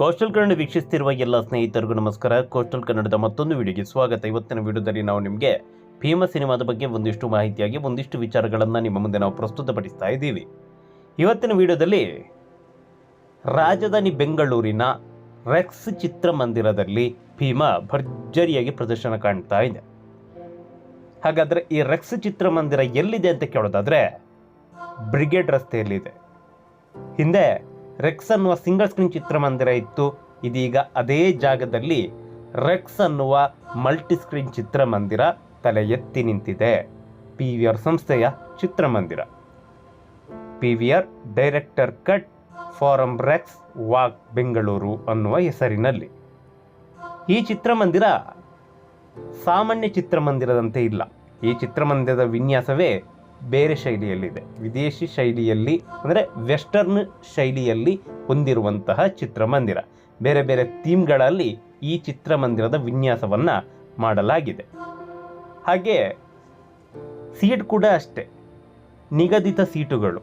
Coastal Kannada ವೀಕ್ಷಿಸ್ತಿರುವ ಎಲ್ಲ ಸ್ನೇಹಿತರಿಗೂ ನಮಸ್ಕಾರ. ಕೋಸ್ಟಲ್ ಕನ್ನಡದ ಮತ್ತೊಂದು ವಿಡಿಯೋಗೆ ಸ್ವಾಗತ. ಇವತ್ತಿನ ವಿಡಿಯೋದಲ್ಲಿ ನಾವು ನಿಮಗೆ ಭೀಮ ಸಿನಿಮಾದ ಬಗ್ಗೆ ಒಂದಿಷ್ಟು ಮಾಹಿತಿಯಾಗಿ, ಒಂದಿಷ್ಟು ವಿಚಾರಗಳನ್ನು ನಿಮ್ಮ ಮುಂದೆ ನಾವು ಪ್ರಸ್ತುತಪಡಿಸ್ತಾ ಇದ್ದೀವಿ. ಇವತ್ತಿನ ವಿಡಿಯೋದಲ್ಲಿ ರಾಜಧಾನಿ ಬೆಂಗಳೂರಿನ ರೆಕ್ಸ್ ಚಿತ್ರಮಂದಿರದಲ್ಲಿ ಭೀಮ ಭರ್ಜರಿಯಾಗಿ ಪ್ರದರ್ಶನ ಕಾಣ್ತಾ ಇದೆ. ಹಾಗಾದರೆ ಈ ರೆಕ್ಸ್ ಚಿತ್ರಮಂದಿರ ಎಲ್ಲಿದೆ ಅಂತ ಕೇಳೋದಾದರೆ ಬ್ರಿಗೇಡ್ ರಸ್ತೆಯಲ್ಲಿದೆ. ಹಿಂದೆ ರೆಕ್ಸ್ ಅನ್ನುವ ಸಿಂಗಲ್ ಸ್ಕ್ರೀನ್ ಚಿತ್ರಮಂದಿರ ಇತ್ತು. ಇದೀಗ ಅದೇ ಜಾಗದಲ್ಲಿ ರೆಕ್ಸ್ ಅನ್ನುವ ಮಲ್ಟಿ ಸ್ಕ್ರೀನ್ ಚಿತ್ರಮಂದಿರ ತಲೆ ಎತ್ತಿ ನಿಂತಿದೆ. ಪಿ ವಿ ಆರ್ ಸಂಸ್ಥೆಯ ಚಿತ್ರಮಂದಿರ. P V R director cut Forum Rex Walk Bengaluru ಅನ್ನುವ ಹೆಸರಿನಲ್ಲಿ. ಈ ಚಿತ್ರಮಂದಿರ ಸಾಮಾನ್ಯ ಚಿತ್ರಮಂದಿರದಂತೆ ಇಲ್ಲ. ಈ ಚಿತ್ರಮಂದಿರದ ವಿನ್ಯಾಸವೇ ಬೇರೆ ಶೈಲಿಯಲ್ಲಿದೆ. ವಿದೇಶಿ ಶೈಲಿಯಲ್ಲಿ, ಅಂದರೆ ವೆಸ್ಟರ್ನ್ ಶೈಲಿಯಲ್ಲಿ ಹೊಂದಿರುವಂತಹ ಚಿತ್ರಮಂದಿರ. ಬೇರೆ ಬೇರೆ ಥೀಮ್ಗಳಲ್ಲಿ ಈ ಚಿತ್ರಮಂದಿರದ ವಿನ್ಯಾಸವನ್ನು ಮಾಡಲಾಗಿದೆ. ಹಾಗೆ ಸೀಟ್ ಕೂಡ ಅಷ್ಟೇ, ನಿಗದಿತ ಸೀಟುಗಳು.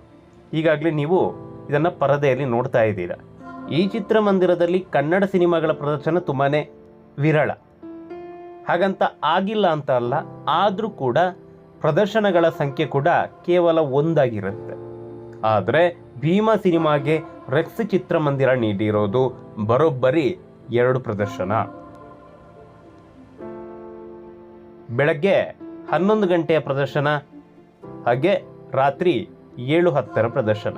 ಈಗಾಗಲೇ ನೀವು ಇದನ್ನು ಪರದೆಯಲ್ಲಿ ನೋಡ್ತಾ ಇದ್ದೀರಾ. ಈ ಚಿತ್ರಮಂದಿರದಲ್ಲಿ ಕನ್ನಡ ಸಿನಿಮಾಗಳ ಪ್ರದರ್ಶನ ತುಂಬಾ ವಿರಳ. ಹಾಗಂತ ಆಗಿಲ್ಲ ಅಂತ ಅಲ್ಲ, ಆದರೂ ಕೂಡ ಪ್ರದರ್ಶನಗಳ ಸಂಖ್ಯೆ ಕೂಡ ಕೇವಲ ಒಂದಾಗಿರುತ್ತೆ. ಆದರೆ ಭೀಮಾ ಸಿನಿಮಾಗೆ ರೆಕ್ಸ್ ಚಿತ್ರಮಂದಿರ ನೀಡಿರೋದು ಬರೋಬ್ಬರಿ ಎರಡು ಪ್ರದರ್ಶನ. ಬೆಳಗ್ಗೆ ಹನ್ನೊಂದು ಗಂಟೆಯ ಪ್ರದರ್ಶನ, ಹಾಗೆ ರಾತ್ರಿ ಏಳು ಹತ್ತರ ಪ್ರದರ್ಶನ.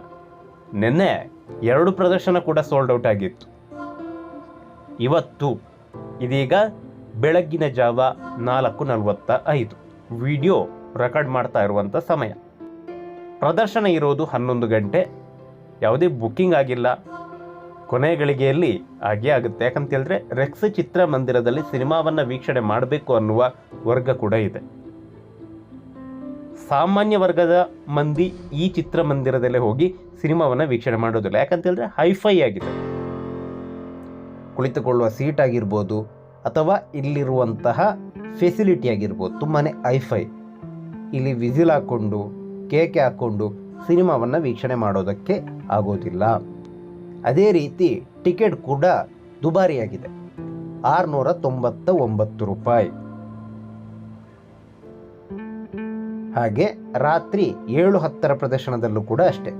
ನಿನ್ನೆ ಎರಡು ಪ್ರದರ್ಶನ ಕೂಡ ಸೋಲ್ಡ್ ಔಟ್ ಆಗಿತ್ತು. ಇವತ್ತು ಇದೀಗ ಬೆಳಗ್ಗಿನ ಜಾವ ನಾಲ್ಕು ನಲವತ್ತ ಐದು. ವಿಡಿಯೋ ರೆಕಾರ್ಡ್ ಮಾಡ್ತಾ ಇರುವಂಥ ಸಮಯ. ಪ್ರದರ್ಶನ ಇರೋದು ಹನ್ನೊಂದು ಗಂಟೆ. ಯಾವುದೇ ಬುಕ್ಕಿಂಗ್ ಆಗಿಲ್ಲ. ಕೊನೆ ಗಳಿಗೆಯಲ್ಲಿ ಹಾಗೇ ಆಗುತ್ತೆ. ಯಾಕಂತ ಹೇಳಿದ್ರೆ ರೆಕ್ಸ್ ಚಿತ್ರಮಂದಿರದಲ್ಲಿ ಸಿನಿಮಾವನ್ನು ವೀಕ್ಷಣೆ ಮಾಡಬೇಕು ಅನ್ನುವ ವರ್ಗ ಕೂಡ ಇದೆ. ಸಾಮಾನ್ಯ ವರ್ಗದ ಮಂದಿ ಈ ಚಿತ್ರಮಂದಿರದಲ್ಲೇ ಹೋಗಿ ಸಿನಿಮಾವನ್ನು ವೀಕ್ಷಣೆ ಮಾಡೋದಿಲ್ಲ. ಯಾಕಂತ ಹೇಳಿದ್ರೆ ಹೈಫೈ ಆಗಿದೆ. ಕುಳಿತುಕೊಳ್ಳುವ ಸೀಟ್ ಆಗಿರ್ಬೋದು ಅಥವಾ ಇಲ್ಲಿರುವಂತಹ ಫೆಸಿಲಿಟಿ ಆಗಿರ್ಬೋದು. ತುಂಬಾ ಐಫೈ ಇಲ್ಲಿ ವಿಸಿಲ್ ಹಾಕ್ಕೊಂಡು ಕೇಕೆ ಹಾಕ್ಕೊಂಡು ಸಿನಿಮಾವನ್ನು ವೀಕ್ಷಣೆ ಮಾಡೋದಕ್ಕೆ ಆಗೋದಿಲ್ಲ. ಅದೇ ರೀತಿ ಟಿಕೆಟ್ ಕೂಡ ದುಬಾರಿಯಾಗಿದೆ. ಆರುನೂರ ತೊಂಬತ್ತ ಒಂಬತ್ತು ರೂಪಾಯಿ. ಹಾಗೆ ರಾತ್ರಿ ಏಳು ಹತ್ತರ ಪ್ರದರ್ಶನದಲ್ಲೂ ಕೂಡ ಅಷ್ಟೇ.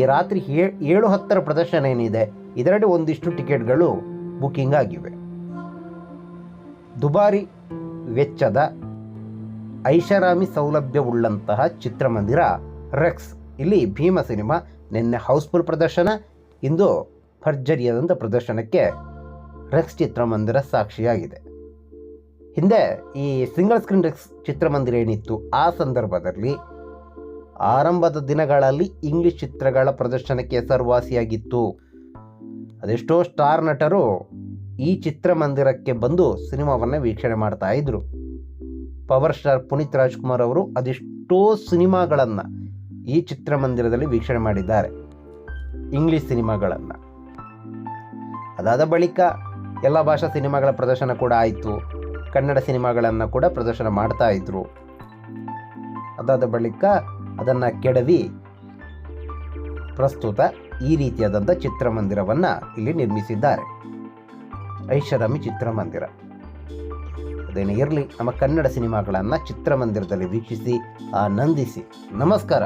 ಈ ರಾತ್ರಿ ಏಳು ಹತ್ತರ ಪ್ರದರ್ಶನ ಏನಿದೆ, ಇದರಲ್ಲಿ ಒಂದಿಷ್ಟು ಟಿಕೆಟ್ಗಳು ಬುಕ್ಕಿಂಗ್ ಆಗಿವೆ. ದುಬಾರಿ, ವೆಚ್ಚದ ಐಷಾರಾಮಿ ಸೌಲಭ್ಯವುಳ್ಳಂತಹ ಚಿತ್ರಮಂದಿರ ರೆಕ್ಸ್. ಇಲ್ಲಿ ಭೀಮ ಸಿನಿಮಾ, ನಿನ್ನೆ ಹೌಸ್ಫುಲ್ ಪ್ರದರ್ಶನ, ಇಂದು ಭರ್ಜರಿಯಾದಂಥ ಪ್ರದರ್ಶನಕ್ಕೆ ರೆಕ್ಸ್ ಚಿತ್ರಮಂದಿರ ಸಾಕ್ಷಿಯಾಗಿದೆ. ಹಿಂದೆ ಈ ಸಿಂಗಲ್ ಸ್ಕ್ರೀನ್ ರೆಕ್ಸ್ ಚಿತ್ರಮಂದಿರ ಏನಿತ್ತು, ಆ ಸಂದರ್ಭದಲ್ಲಿ ಆರಂಭದ ದಿನಗಳಲ್ಲಿ ಇಂಗ್ಲಿಷ್ ಚಿತ್ರಗಳ ಪ್ರದರ್ಶನಕ್ಕೆ ಹೆಸರುವಾಸಿಯಾಗಿತ್ತು. ಅದೆಷ್ಟೋ ಸ್ಟಾರ್ ನಟರು ಈ ಚಿತ್ರಮಂದಿರಕ್ಕೆ ಬಂದು ಸಿನಿಮಾವನ್ನು ವೀಕ್ಷಣೆ ಮಾಡ್ತಾ ಇದ್ರು. ಪವರ್ ಸ್ಟಾರ್ ಪುನೀತ್ ರಾಜ್ಕುಮಾರ್ ಅವರು ಅದೆಷ್ಟೋ ಸಿನಿಮಾಗಳನ್ನು ಈ ಚಿತ್ರಮಂದಿರದಲ್ಲಿ ವೀಕ್ಷಣೆ ಮಾಡಿದ್ದಾರೆ. ಇಂಗ್ಲಿಷ್ ಸಿನಿಮಾಗಳನ್ನು. ಅದಾದ ಬಳಿಕ ಎಲ್ಲ ಭಾಷಾ ಸಿನಿಮಾಗಳ ಪ್ರದರ್ಶನ ಕೂಡ ಆಯಿತು. ಕನ್ನಡ ಸಿನಿಮಾಗಳನ್ನು ಕೂಡ ಪ್ರದರ್ಶನ ಮಾಡ್ತಾ ಇದ್ರು. ಅದಾದ ಬಳಿಕ ಅದನ್ನು ಕೆಡವಿ ಪ್ರಸ್ತುತ ಈ ರೀತಿಯಾದಂಥ ಚಿತ್ರಮಂದಿರವನ್ನು ಇಲ್ಲಿ ನಿರ್ಮಿಸಿದ್ದಾರೆ. ಐಷಾರಾಮಿ ಚಿತ್ರಮಂದಿರ. ಅದೇನೇ ಇರಲಿ ನಮ್ಮ ಕನ್ನಡ ಸಿನಿಮಾಗಳನ್ನು ಚಿತ್ರಮಂದಿರದಲ್ಲಿ ವೀಕ್ಷಿಸಿ ಆನಂದಿಸಿ. ನಮಸ್ಕಾರ.